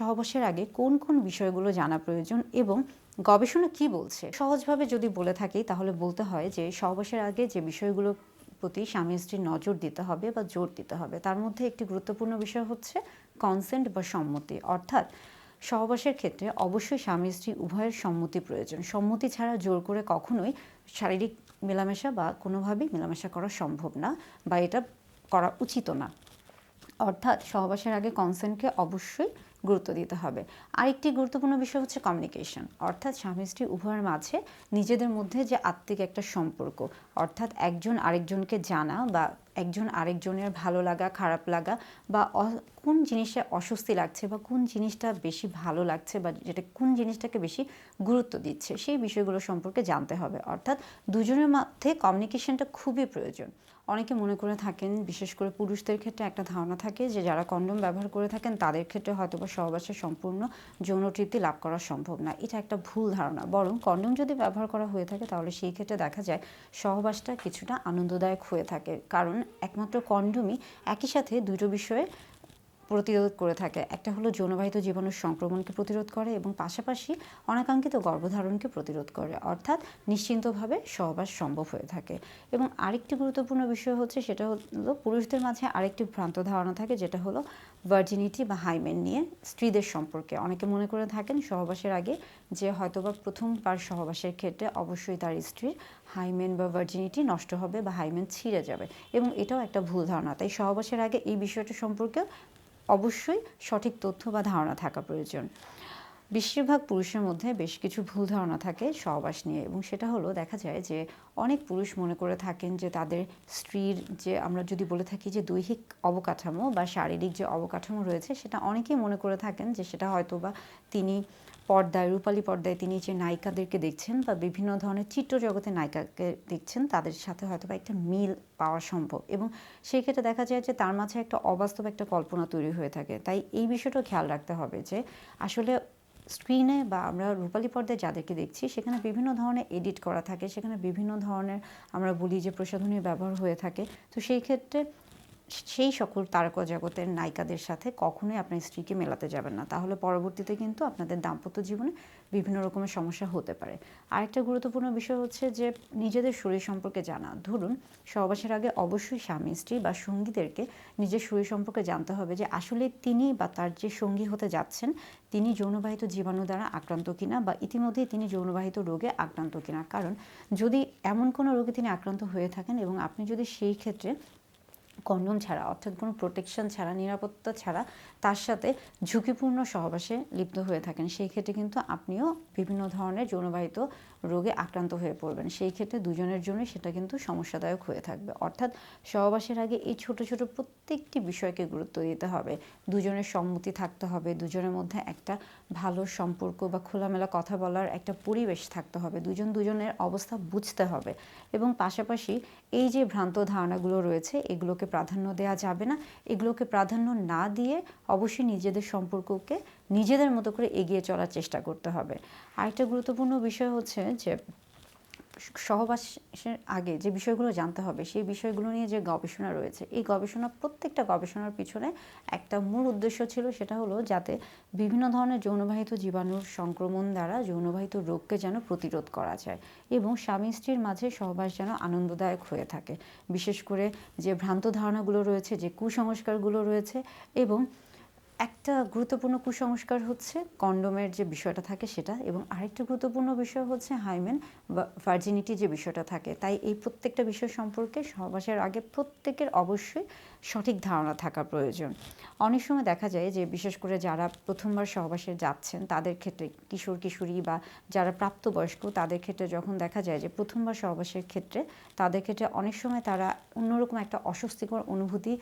সহবাসের আগে কোন কোন বিষয়গুলো জানা প্রয়োজন এবং গবেষণা কি বলছে? সহজভাবে যদি বলে থাকি, তাহলে বলতে হয় যে সহবাসের আগে যে বিষয়গুলো প্রতি স্বামী স্ত্রীর নজর দিতে হবে বা জোর দিতে হবে, তার মধ্যে একটি গুরুত্বপূর্ণ বিষয় হচ্ছে কনসেন্ট বা সম্মতি। অর্থাৎ সহবাসের ক্ষেত্রে অবশ্যই স্বামী স্ত্রী উভয়ের সম্মতি প্রয়োজন। সম্মতি ছাড়া জোর করে কখনোই শারীরিক মেলামেশা বা কোনোভাবেই মেলামেশা করা সম্ভব না বা এটা করা উচিত না। অর্থাৎ সহবাসের আগে কনসেন্টকে অবশ্যই গুরুত্ব দিতে হবে। আরেকটি গুরুত্বপূর্ণ বিষয় হচ্ছে কমিউনিকেশন অর্থাৎ স্বামী স্ত্রী উভয়ের মাঝে নিজেদের মধ্যে যে আত্মিক একটা সম্পর্ক, অর্থাৎ একজন আরেকজনকে জানা বা একজন আরেকজনের ভালো লাগা, খারাপ লাগা বা কোন জিনিসে অস্বস্তি লাগছে বা কোন জিনিসটা বেশি ভালো লাগছে বা যেটা, কোন জিনিসটাকে বেশি গুরুত্ব দিচ্ছে, সেই বিষয়গুলো সম্পর্কে জানতে হবে। অর্থাৎ দুজনের মধ্যে কমিউনিকেশনটা খুবই প্রয়োজন। অনেকে মনে করে থাকেন, বিশেষ করে পুরুষদের ক্ষেত্রে একটা ধারণা থাকে যে যারা কন্ডম ব্যবহার করে থাকেন, তাদের ক্ষেত্রে হয়তো বা সহবাসে সম্পূর্ণ যৌন তৃপ্তি লাভ করা সম্ভব না। এটা একটা ভুল ধারণা। বরং কন্ডম যদি ব্যবহার করা হয়ে থাকে, তাহলে সেই ক্ষেত্রে দেখা যায় সহবাসটা কিছুটা আনন্দদায়ক হয়ে থাকে। কারণ একমাত্র কন্ডমই একই সাথে দুটো বিষয়ে প্রতিরোধ করে থাকে। একটা হলো যৌনবাহিত জীবাণুর সংক্রমণকে প্রতিরোধ করে এবং পাশাপাশি অনাকাঙ্ক্ষিত গর্ভধারণকে প্রতিরোধ করে। অর্থাৎ নিশ্চিন্তভাবে সহবাস সম্ভব হয়ে থাকে। এবং আরেকটি গুরুত্বপূর্ণ বিষয় হচ্ছে সেটা হলো পুরুষদের মাঝে আরেকটি ভ্রান্ত ধারণা থাকে যেটা হলো ভার্জিনিটি বা হাইমেন নিয়ে স্ত্রীদের সম্পর্কে। অনেকে মনে করে থাকেন সহবাসের আগে যে হয়তোবা প্রথমবার সহবাসের ক্ষেত্রে অবশ্যই তার স্ত্রীর হাইমেন বা ভার্জিনিটি নষ্ট হবে বা হাইমেন ছিঁড়ে যাবে। এবং এটাও একটা ভুল ধারণা। তাই সহবাসের আগে এই বিষয়টা সম্পর্কে অবশ্যই সঠিক তথ্য বা ধারণা থাকা প্রয়োজন। বেশিরভাগ পুরুষের মধ্যে বেশ কিছু ভুল ধারণা থাকে সহবাস নিয়ে এবং সেটা হলো দেখা যায় যে অনেক পুরুষ মনে করে থাকেন যে তাদের স্ত্রীর যে আমরা যদি বলে থাকি যে দৈহিক অবকাঠামো বা শারীরিক যে অবকাঠামো রয়েছে সেটা অনেকেই মনে করে থাকেন যে সেটা হয়তো বা তিনি পর্দায়, রূপালী পর্দায় তিনি যে নায়িকাদেরকে দেখছেন বা বিভিন্ন ধরনের চিত্র জগতে নায়িকাকে দেখছেন, তাদের সাথে হয়তো বা একটা মিল পাওয়া সম্ভব। এবং সেই ক্ষেত্রে দেখা যায় যে তার মাঝে একটা অবাস্তব একটা কল্পনা তৈরি হয়ে থাকে। তাই এই বিষয়টাও খেয়াল রাখতে হবে যে আসলে স্ক্রিনে বা আমরা রূপালী পর্দায় যাদেরকে দেখছি, সেখানে বিভিন্ন ধরনের এডিট করা থাকে, সেখানে বিভিন্ন ধরনের আমরা বলি যে প্রসাধনীর ব্যবহার হয়ে থাকে। তো সেই ক্ষেত্রে সেই সকল তারকা জগতের নায়িকাদের সাথে কখনোই আপনার স্ত্রীকে মেলাতে যাবেন না। তাহলে পরবর্তীতে কিন্তু আপনাদের দাম্পত্য জীবনে বিভিন্ন রকমের সমস্যা হতে পারে। আরেকটা গুরুত্বপূর্ণ বিষয় হচ্ছে যে, নিজেদের শরীর সম্পর্কে জানা। ধরুন, সহবাসের আগে অবশ্যই স্বামী, স্ত্রী বা সঙ্গীদেরকে নিজের শরীর সম্পর্কে জানতে হবে যে, আসলে তিনি বা তার যে সঙ্গী হতে যাচ্ছেন, তিনি যৌনবাহিত জীবাণু দ্বারা আক্রান্ত কিনা বা ইতিমধ্যেই তিনি যৌনবাহিত রোগে আক্রান্ত কিনা। কারণ, যদি এমন কোনো রোগে তিনি আক্রান্ত হয়ে থাকেন এবং আপনি যদি সেই ক্ষেত্রে কন্ডম ছাড়া, অর্থাৎ কোনো প্রোটেকশন ছাড়া, নিরাপত্তা ছাড়া তার সাথে ঝুঁকিপূর্ণ সহবাসে লিপ্ত হয়ে থাকেন। সেই ক্ষেত্রে কিন্তু আপনিও বিভিন্ন ধরনের যৌনবাহিত রোগে আক্রান্ত হয়ে পড়বেন। সেই ক্ষেত্রে দুজনের জন্যই সেটা কিন্তু সমস্যাদায়ক হয়ে থাকবে। অর্থাৎ সহবাসের আগে এই ছোট ছোট প্রত্যেকটি বিষয়কে গুরুত্ব দিতে হবে। দুজনের সম্মতি থাকতে হবে, দুজনের মধ্যে একটা ভালো সম্পর্ক বা খোলামেলা কথা বলার একটা পরিবেশ থাকতে হবে। দুজন, দুজনের অবস্থা বুঝতে হবে। এবং পাশাপাশি এই যে ভ্রান্ত ধারণাগুলো রয়েছে, এগুলোকে প্রাধান্য দেওয়া যাবে না। এগুলোকে প্রাধান্য না দিয়ে অবশ্যই নিজেদের সম্পর্ককে নিজেদের মতো করে এগিয়ে চলার চেষ্টা করতে হবে। আরেকটা গুরুত্বপূর্ণ বিষয় হচ্ছে যে সহবাসের আগে যে বিষয়গুলো জানতে হবে, সেই বিষয়গুলো নিয়ে যে গবেষণা রয়েছে, এই গবেষণা, প্রত্যেকটা গবেষণার পিছনে একটা মূল উদ্দেশ্য ছিল, সেটা হলো যাতে বিভিন্ন ধরনের যৌনবাহিত জীবাণুর সংক্রমণ দ্বারা যৌনবাহিত রোগকে যেন প্রতিরোধ করা যায় এবং স্বামী স্ত্রীর মাঝে সহবাস যেন আনন্দদায়ক হয়ে থাকে। বিশেষ করে যে ভ্রান্ত ধারণাগুলো রয়েছে, যে কুসংস্কারগুলো রয়েছে এবং একটা গুরুত্বপূর্ণ কুসংস্কার হচ্ছে কন্ডোমের যে বিষয়টা থাকে সেটা এবং আরেকটা গুরুত্বপূর্ণ বিষয় হচ্ছে হাইমেন বা ভার্জিনিটি যে বিষয়টা থাকে। তাই এই প্রত্যেকটা বিষয় সম্পর্কে সহবাসের আগে প্রত্যেকের অবশ্যই সঠিক ধারণা থাকা প্রয়োজন। অনেক সময় দেখা যায় যে বিশেষ করে যারা প্রথমবার সহবাসে যাচ্ছেন, তাদের ক্ষেত্রে কিশোর, কিশোরী বা যারা প্রাপ্তবয়স্ক, তাদের ক্ষেত্রে যখন দেখা যায় যে প্রথমবার সহবাসের ক্ষেত্রে তাদের ক্ষেত্রে অনেক সময় তারা অন্যরকম একটা অস্বস্তিকর অনুভূতি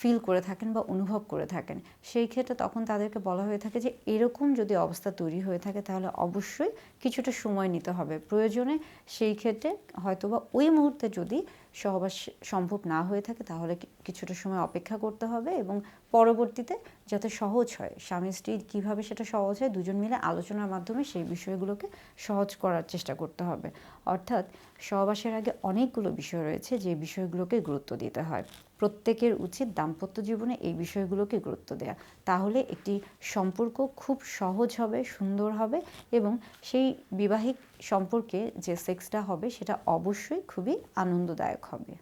ফিল করে থাকেন বা অনুভব করে থাকেন। সেই ক্ষেত্রে তখন তাদেরকে বলা হয়ে থাকে যে, এরকম যদি অবস্থা তৈরি হয়ে থাকে, তাহলে অবশ্যই কিছুটা সময় নিতে হবে। প্রয়োজনে সেই ক্ষেত্রে হয়তোবা ওই মুহূর্তে যদি সহবাস সম্ভব না হয়ে থাকে, তাহলে কিছুটা সময় অপেক্ষা করতে হবে এবং পরবর্তীতে যাতে সহজ হয়, স্বামী স্ত্রী কীভাবে সেটা সহজ হয়, দুজন মিলে আলোচনার মাধ্যমে সেই বিষয়গুলোকে সহজ করার চেষ্টা করতে হবে। অর্থাৎ সহবাসের আগে অনেকগুলো বিষয় রয়েছে, যে বিষয়গুলোকে গুরুত্ব দিতে হয়। প্রত্যেকের উচিত দাম্পত্য জীবনে এই বিষয়গুলোকে গুরুত্ব দেওয়া তাহলে একটি সম্পর্ক খুব সহজ হবে, সুন্দর হবে এবং সেই বিবাহিক সম্পর্কে যে সেক্সটা হবে সেটা অবশ্যই খুবই আনন্দদায়ক হবে।